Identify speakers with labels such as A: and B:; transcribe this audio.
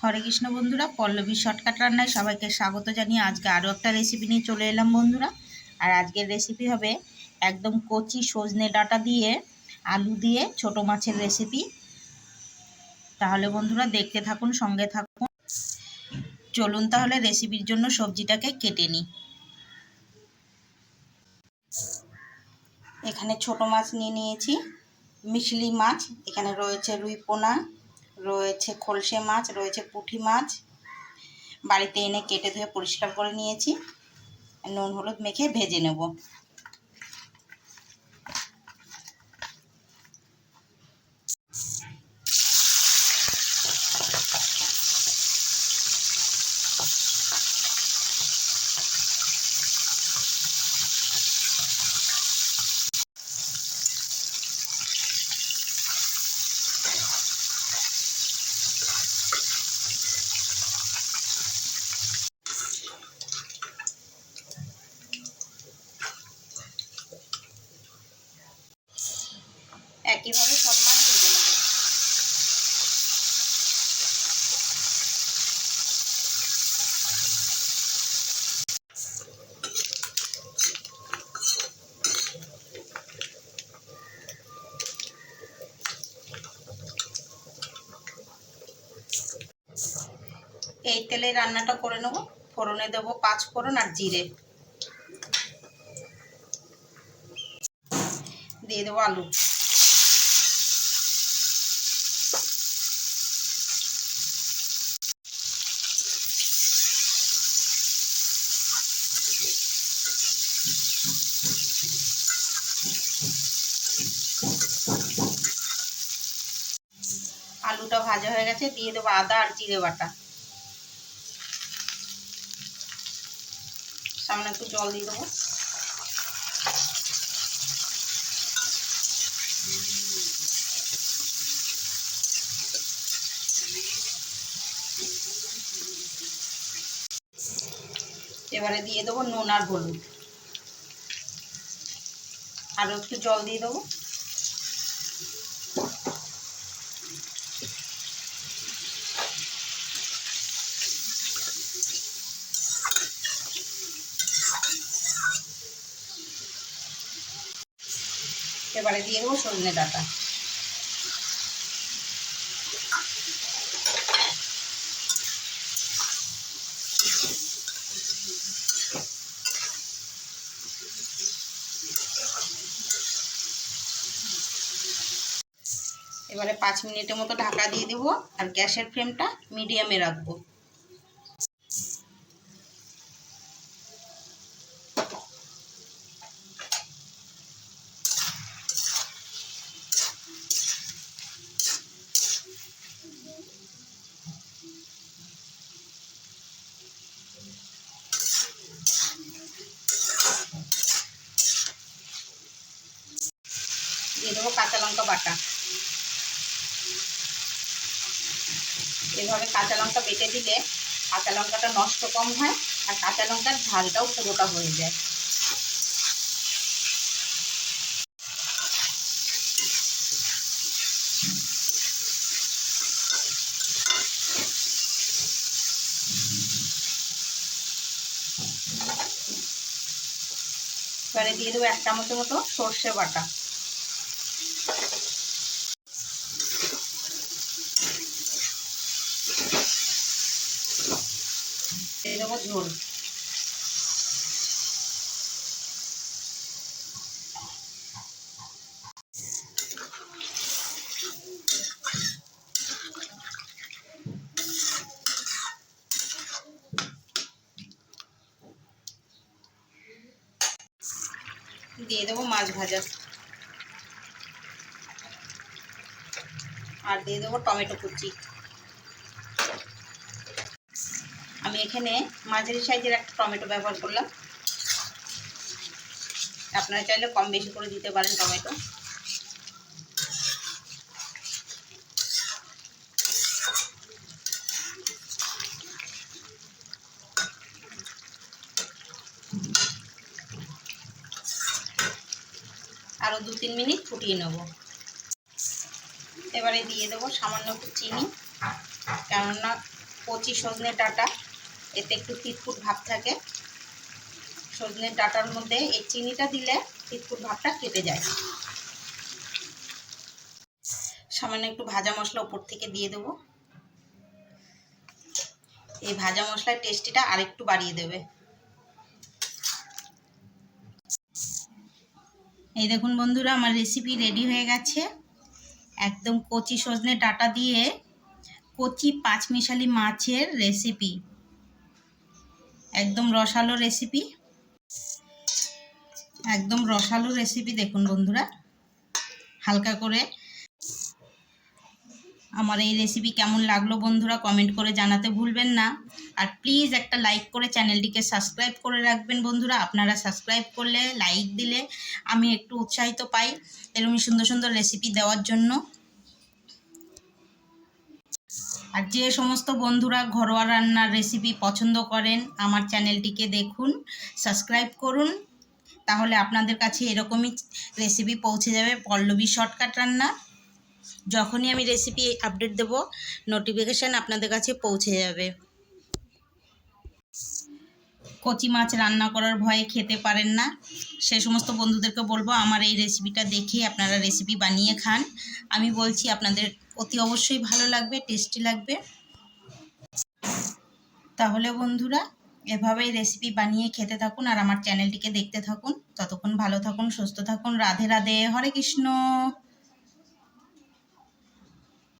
A: হরে কৃষ্ণ বন্ধুরা পল্লবী শর্টকাট রান্নায় সবাইকে স্বাগত জানিয়ে আজকে আরও একটা রেসিপি নিয়ে চলে এলাম বন্ধুরা। আর আজকের রেসিপি হবে একদম কচি সজনে ডাঁটা দিয়ে আলু দিয়ে ছোট মাছের রেসিপি তাহলে বন্ধুরা দেখতে থাকুন, সঙ্গে থাকুন। চলুন তাহলে রেসিপির জন্য সবজিটাকে কেটে নিই। এখানে ছোট মাছ নিয়ে নিয়েছি, মিশলি মাছ, এখানে রয়েছে রুই পোনা রয়েছে খলসে মাছ, রয়েছে পুঁটি মাছ। বাড়িতে এনে কেটে ধুয়ে পরিষ্কার করে নিয়েছি। নুন, হলুদ মেখে ভেজে নেব। একইভাবে সব মাছ ভেজে নেব এই তেলে রান্নাটা করে নেব। ফোড়নে দেবো পাঁচ ফোড়ন আর জিরে। দিয়ে দেবো আলু। আলুটা ভাজা হয়ে গেছে, দিয়ে দেবো আদা আর জিরে বাটা। সামনে একটু জল দিয়ে দেবো। এবারে দিয়ে দেবো নুন আর হলুদ। আরও একটু জল দিয়ে দেবো। এবারে দিয়ে দেবো সজনে ডাঁটা। এবারে পাঁচ মিনিটের মতো ঢাকা দিয়ে দেবো আর গ্যাসের ফ্লেমটা মিডিয়ামে রাখব। দেবো কাঁচা লঙ্কা বাটা। এভাবে কাঁচা লঙ্কা বেটে দিলে কাঁচা লঙ্কাটা নষ্ট কম হয় আর কাঁচা লঙ্কার ঝালটাও পুরোটা হয়ে যায়। এবারে দিয়ে দেবো এক চামচের মতো সর্ষে বাটা। দেবো ঝোল। দিয়ে দেবো মাছ ভাজা। আর দিয়ে দেবো টমেটো কুচি। আমি এখানে মাঝারি সাইজের একটা টমেটো ব্যবহার করলাম। আপনারা চাইলে কম বেশি করে দিতে পারেন টমেটো। আরও দু তিন মিনিট ফুটিয়ে নেব। এবারে দিয়ে দেবো সামান্য একটু চিনি, কেননা কচি সজনে ডাঁটা এতে একটু তিতকুট ভাব থাকে। সজনের ডাটার মধ্যে এই চিনিটা দিলে তিতকুট ভাবটা কেটে যায়। সামান্য একটু ভাজা মশলা উপর থেকে দিয়ে দেবো। এই ভাজা মশলার টেস্টিটা আরেকটু বাড়িয়ে দেবে। এই দেখুন বন্ধুরা, আমার রেসিপি রেডি হয়ে গেছে। একদম কচি সজনে ডাটা দিয়ে কচি পাঁচমিশালি মাছের রেসিপি একদম রসালো রেসিপি একদম রসালো রেসিপি দেখুন বন্ধুরা। হালকা করে। আমার এই রেসিপি কেমন লাগল বন্ধুরা কমেন্ট করে জানাতে ভুলবেন না। আর প্লিজ একটা লাইক করে চ্যানেলটিকে সাবস্ক্রাইব করে রাখবেন বন্ধুরা। আপনারা সাবস্ক্রাইব করলে লাইক দিলে আমি একটু উৎসাহিত পাই। এরকম সুন্দর সুন্দর রেসিপি দেওয়ার জন্য। আর যে সমস্ত বন্ধুরা ঘরোয়া রান্নার রেসিপি পছন্দ করেন, আমার চ্যানেলটিকে দেখুন সাবস্ক্রাইব করুন, তাহলে আপনাদের কাছে এরকমই রেসিপি পৌঁছে যাবে পল্লবী শর্টকাট রান্না। যখনই আমি রেসিপি আপডেট দেব নোটিফিকেশান আপনাদের কাছে পৌঁছে যাবে। কচি মাছ রান্না করার ভয়ে খেতে পারেন না। সে সমস্ত বন্ধুদেরকে বলব, আমার এই রেসিপিটা দেখে আপনারা রেসিপি বানিয়ে খান। আমি বলছি, আপনাদের অতি অবশ্যই ভালো লাগবে টেস্টি লাগবে। তাহলে বন্ধুরা, এভাবেই রেসিপি বানিয়ে খেতে থাকুন আর আমার চ্যানেলটিকে দেখতে থাকুন। ততক্ষণ ভালো থাকুন, সুস্থ থাকুন। রাধে রাধে, হরে কৃষ্ণ।